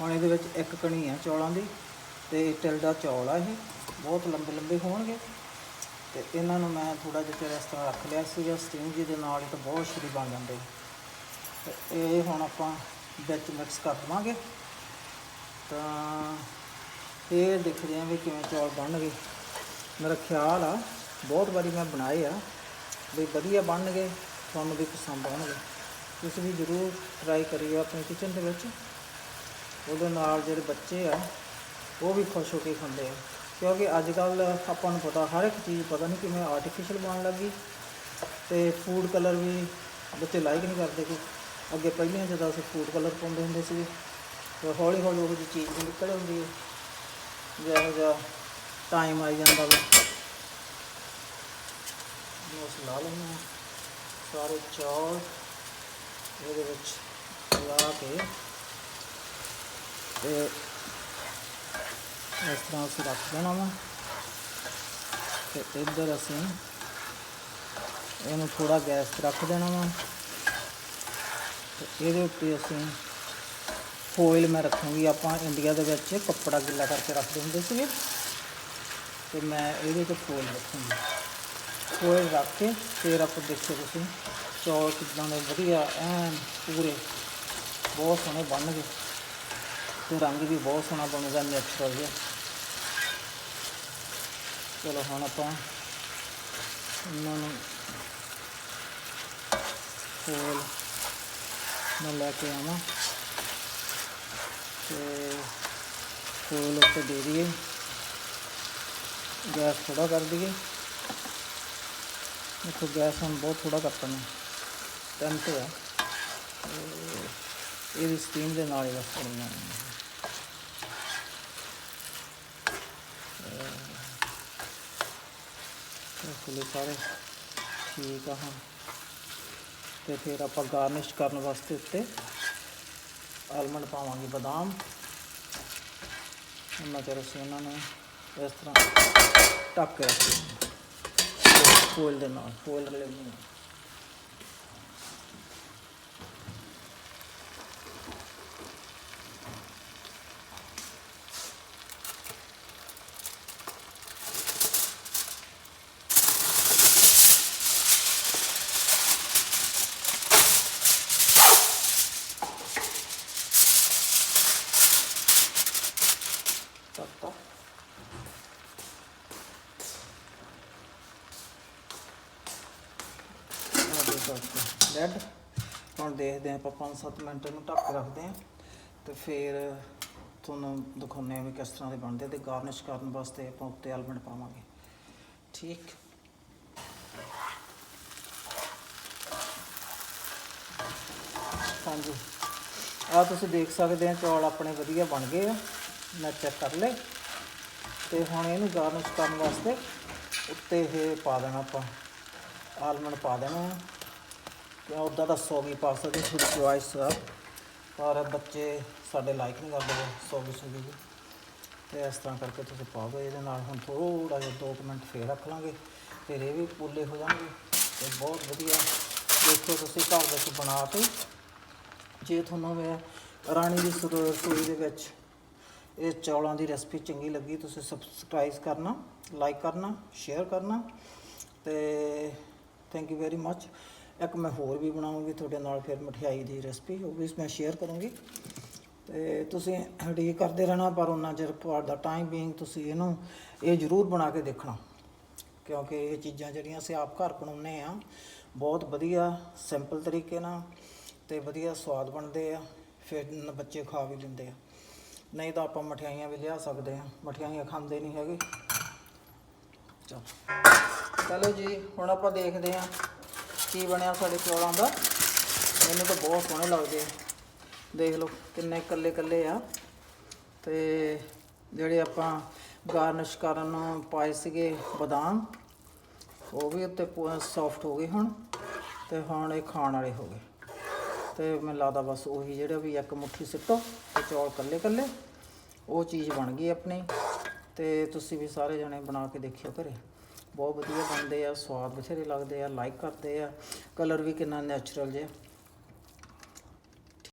ਹੁਣ ਇਹਦੇ ਵਿੱਚ ਇੱਕ ਕਣੀ ਆ ਚੌਲਾਂ ਦੀ ਤੇ ਤਿਲ ਦਾ ਚੌਲ ਆ ਇਹ, ਬਹੁਤ ਲੰਬੇ ਲੰਬੇ ਹੋਣਗੇ। ਤੇ ਇਹਨਾਂ ਨੂੰ ਮੈਂ ਥੋੜਾ ਜਿਹਾ ਚਿਰ ਇਸ ਤਰ੍ਹਾਂ ਰੱਖ ਲਿਆ ਸੀਗਾ ਸਟੀਮ ਜੀ ਦੇ ਨਾਲ ਹੀ ਤਾਂ ਬਹੁਤ ਸ਼ੁਰੂ ਬਣ ਜਾਂਦੇ ਤੇ ਇਹ ਹੁਣ ਆਪਾਂ ਵਿੱਚ ਮਿਕਸ ਕਰ ਦਵਾਂਗੇ। ਤਾਂ ਇਹ ਦੇਖਦੇ ਆਂ ਵੀ ਕਿਵੇਂ ਚੌਲ ਬਣਨਗੇ। ਮੇਰਾ ਖਿਆਲ ਆ, ਬਹੁਤ ਵਾਰੀ ਮੈਂ ਬਣਾਏ ਆ, ਵੀ ਵਧੀਆ ਬਣਨਗੇ, ਤੁਹਾਨੂੰ ਵੀ ਪਸੰਦ ਆਉਣਗੇ। ਤੁਸੀਂ ਵੀ ਜ਼ਰੂਰ ਟਰਾਈ ਕਰਿਓ ਆਪਣੇ ਕਿਚਨ ਦੇ ਵਿੱਚ। ਉਹਦੇ ਨਾਲ ਜਿਹੜੇ ਬੱਚੇ ਆ, ਉਹ ਵੀ ਖੁਸ਼ ਹੋ ਕੇ ਖਾਂਦੇ ਆ। ਕਿਉਂਕਿ ਅੱਜ ਕੱਲ ਆਪਾਂ ਨੂੰ ਪਤਾ, ਹਰ ਇੱਕ ਚੀਜ਼ ਪਤਾ ਨਹੀਂ ਕਿਵੇਂ ਆਰਟੀਫੀਸ਼ੀਅਲ ਬਣਨ ਲੱਗੀ ਤੇ ਫੂਡ ਕਲਰ ਵੀ ਬੱਚੇ ਲਾਈਕ ਨਹੀਂ ਕਰਦੇ ਕਿ ਅੱਗੇ ਪਹਿਲਾਂ ਜਦੋਂ ਅਸੀਂ ਫੂਡ ਕਲਰ ਪਾਉਂਦੇ ਹੁੰਦੇ ਸੀ ਤੇ ਹੌਲੀ ਹੌਲੀ ਉਹ ਜਿਹੀ ਚੀਜ਼ ਨਿਕਲ ਆਉਂਦੀ ਹੈ ਜਿਹੋ ਜਿਹਾ ਟਾਈਮ ਆਈ ਜਾਂਦਾ ਵਾ। ਨੂੰ ਅਸੀਂ ਲਾ ਲੈਂਦੇ ਹਾਂ। ਸਾਰੇ ਚੌਲ ਇਹਦੇ ਵਿੱਚ ਲਾ ਕੇ ਤੇ ਇਸ ਤਰ੍ਹਾਂ ਅਸੀਂ ਰੱਖ ਦੇਣਾ ਵਾ ਤੇ ਇੱਧਰ ਅਸੀਂ ਇਹਨੂੰ ਥੋੜਾ ਗੈਸ ਤੇ ਰੱਖ ਦੇਣਾ ਵਾ ਤੇ ਇਹਦੇ ਉੱਤੇ ਅਸੀਂ ਫੋਇਲ ਮੈਂ ਰੱਖੂੰਗੀ ਆਪਾਂ ਇੰਡੀਆ ਦੇ ਵਿੱਚ ਕੱਪੜਾ ਗਿੱਲਾ ਕਰਕੇ ਰੱਖਦੇ ਹੁੰਦੇ ਸੀਗੇ ਤੇ ਮੈਂ ਇਹਦੇ ਤੇ ਫੋਇਲ ਰੱਖੂੰਗੀ ਫੋਇਲ ਰੱਖ ਕੇ ਫਿਰ ਆਪਾਂ ਦੇਖੋ ਤੁਸੀਂ ਚੌਲ ਕਿੱਦਾਂ ਦੇ ਵਧੀਆ ਐਨ ਪੂਰੇ ਬਹੁਤ ਸੋਹਣੇ ਬਣਨਗੇ ਤੇ ਰੰਗ ਵੀ ਬਹੁਤ ਸੋਹਣਾ ਬਣੂਗਾ ਨੈਚੁਰਲ ਜਿਹਾ। ਚਲੋ ਹੁਣ ਆਪਾਂ ਇਹਨਾਂ ਨੂੰ ਫੋਲ ਮੈਂ ਲੈ ਕੇ ਆਵਾਂ ਤੇ ਫੋਲ ਉੱਤੇ ਦੇ ਦਈਏ। ਗੈਸ ਥੋੜਾ ਕਰ ਦਈਏ। ਦੇਖੋ ਗੈਸ ਹੁਣ ਬਹੁਤ ਥੋੜਾ ਕਰਤਾ ਮੈਂ। ਟੈਂਪ ਤੇ ਆ। ਤੇ ਇਹਦੀ ਸਟੀਮ ਦੇ ਨਾਲ ਹੀ ਬਸ ਕਰਨਾ। ਫੁੱਲੇ ਸਾਰੇ ਠੀਕ ਆ ਹੁਣ। ਤੇ ਫਿਰ ਆਪਾਂ ਗਾਰਨਿਸ਼ ਕਰਨ ਵਾਸਤੇ ਉੱਤੇ ਆਲਮੰਡ ਪਾਵਾਂਗੇ ਬਦਾਮ। ਉਹਨਾਂ ਚਿਰ ਅਸੀਂ ਉਹਨਾਂ ਨੂੰ ਇਸ ਤਰ੍ਹਾਂ ਢੱਕ ਕੇ ਰੱਖਦੇ ਫੋਲ ਦੇ ਨਾਲ ਫੋਲ ਰਲੇ ਨੂੰ। ਕਰਤਾ ਡੈਡ ਹੁਣ ਦੇਖਦੇ ਹਾਂ ਆਪਾਂ 5-7 ਮਿੰਟ ਨੂੰ ਢੱਕ ਕੇ ਰੱਖਦੇ ਹਾਂ। ਤੇ ਫਿਰ ਤੁਹਾਨੂੰ ਦਿਖਾਉਂਦੇ ਹਾਂ ਵੀ ਕਿਸ ਤਰ੍ਹਾਂ ਦੇ ਬਣਦੇ ਤੇ ਗਾਰਨਿਸ਼ ਕਰਨ ਵਾਸਤੇ ਆਪਾਂ ਉੱਤੇ ਆਲਮੰਡ ਪਾਵਾਂਗੇ। ਠੀਕ। ਹਾਂਜੀ। ਆ ਤੁਸੀਂ ਦੇਖ ਸਕਦੇ ਆ ਚੌਲ ਆਪਣੇ ਵਧੀਆ ਬਣ ਗਏ ਆ। ਮੈਂ ਚੈੱਕ ਕਰ ਲਏ। ਤੇ ਹੁਣ ਇਹਨੂੰ ਗਾਰਨਿਸ਼ ਕਰਨ ਵਾਸਤੇ ਉੱਤੇ ਇਹ ਪਾ ਦੇਣਾ ਆਪਾਂ ਆਲਮੰਡ ਪਾ ਦੇਣਾ। ਆ ਕਿ ਦਾ ਤਾਂ ਸੌਗੀ ਪਾ ਸਕਦੇ ਥੋੜੀ ਚੁਆਇਸ ਆ ਪਰ ਬੱਚੇ ਸਾਡੇ ਲਾਈਕ ਨਹੀਂ ਕਰਦੇ ਸੌਗੀ ਸੋਗੀ ਜੀ ਤੇ ਇਸ ਤਰ੍ਹਾਂ ਕਰਕੇ ਤੁਸੀਂ ਪਾ ਦਿਓ ਇਹਦੇ ਨਾਲ। ਹੁਣ ਥੋੜਾ ਜਿਹਾ 2 ਮਿੰਟ ਫੇਰ ਰੱਖ ਲਾਂਗੇ, ਫਿਰ ਇਹ ਵੀ ਪੂਲੇ ਹੋ ਜਾਣਗੇ। ਤੇ ਬਹੁਤ ਵਧੀਆ। ਦੇਖੋ ਤੁਸੀਂ ਘਰ ਵਿੱਚ ਬਣਾ ਕੇ, ਜੇ ਤੁਹਾਨੂੰ ਮੈਂ ਰਾਣੀ ਦੀ ਸਰ- ਰਸੋਈ ਦੇ ਵਿੱਚ ਇਹ ਚੌਲਾਂ ਦੀ ਰੈਸਪੀ ਚੰਗੀ ਲੱਗੀ, ਤੁਸੀਂ ਸਬਸਕ੍ਰਾਈਬ ਕਰਨਾ ਲਾਈਕ ਕਰਨਾ ਸ਼ੇਅਰ ਕਰਨਾ ਤੇ ਥੈਂਕ ਯੂ ਵੈਰੀ ਮੱਚ ਇੱਕ ਮੈਂ ਹੋਰ ਵੀ ਬਣਾਉਂਗੀ ਤੁਹਾਡੇ ਨਾਲ, ਫਿਰ ਮਠਿਆਈ ਦੀ ਰੈਸਪੀ ਉਹ ਵੀ ਮੈਂ ਸ਼ੇਅਰ ਕਰੂੰਗੀ। ਤੇ ਤੁਸੀਂ ਉਡੀਕ ਕਰਦੇ ਰਹਿਣਾ, ਪਰ ਉਹਨਾਂ ਚਿਰ ਤੁਹਾਡਾ ਟਾਈਮ ਬੀਇੰਗ ਤੁਸੀਂ ਇਹਨੂੰ, ਇਹ ਜ਼ਰੂਰ ਬਣਾ ਕੇ ਦੇਖਣਾ। ਕਿਉਂਕਿ ਇਹ ਚੀਜ਼ਾਂ ਜਿਹੜੀਆਂ ਅਸੀਂ ਆਪ ਘਰ ਬਣਾਉਂਦੇ ਆ ਬਹੁਤ ਵਧੀਆ ਸਿੰਪਲ ਤਰੀਕੇ ਨਾਲ ਤੇ ਵਧੀਆ ਸਵਾਦ ਬਣਦੇ ਆ, ਫਿਰ ਬੱਚੇ ਖਾ ਵੀ ਲੈਂਦੇ ਆ। ਨਹੀਂ ਤਾਂ ਆਪਾਂ ਮਠਿਆਈਆਂ ਵੀ ਲਿਆ ਸਕਦੇ ਹਾਂ। ਮਠਿਆਈਆਂ ਖਾਂਦੇ ਨਹੀਂ ਹੈਗੇ। ਚਲੋ। ਜੀ, ਹੁਣ ਆਪਾਂ ਦੇਖਦੇ ਹਾਂ ਕੀ ਬਣਿਆ ਸਾਡੇ ਚੌਲਾਂ ਦਾ। ਮੈਨੂੰ ਤਾਂ ਬਹੁਤ ਸੋਹਣੇ ਲੱਗਦੇ ਆ। ਦੇਖ ਲਓ ਕਿੰਨੇ ਕੱਲੇ ਕੱਲੇ ਆ। ਤੇ ਜਿਹੜੇ ਆਪਾਂ ਗਾਰਨਿਸ਼ ਕਰਨ ਪਾਏ ਸੀਗੇ ਬਦਾਮ, ਉਹ ਵੀ ਉੱਤੇ ਸੌਫਟ ਹੋ ਗਏ ਹੁਣ। ਤੇ ਹੁਣ ਇਹ ਖਾਣ ਵਾਲੇ ਹੋ ਗਏ। ਤੇ ਮੈਨੂੰ ਲੱਗਦਾ ਬਸ ਉਹੀ ਜਿਹੜਾ ਵੀ ਇੱਕ ਮੁੱਠੀ ਸਿੱਟੋ ਤੇ ਚੌਲ ਕੱਲੇ ਕੱਲੇ ਉਹ ਚੀਜ਼ ਬਣ ਗਈ ਆਪਣੀ ਤੇ ਤੁਸੀਂ ਵੀ ਸਾਰੇ ਜਣੇ ਬਣਾ ਕੇ ਦੇਖਿਓ ਘਰੇ। ਬਹੁਤ ਵਧੀਆ ਬਣਦੇ ਆ, ਸਵਾਦ ਬਥੇਰੇ ਲੱਗਦੇ ਆ ਲਾਈਕ ਕਰਦੇ ਆ। ਕਲਰ ਵੀ ਕਿੰਨਾ ਨੈਚੁਰਲ ਜਿਹਾ।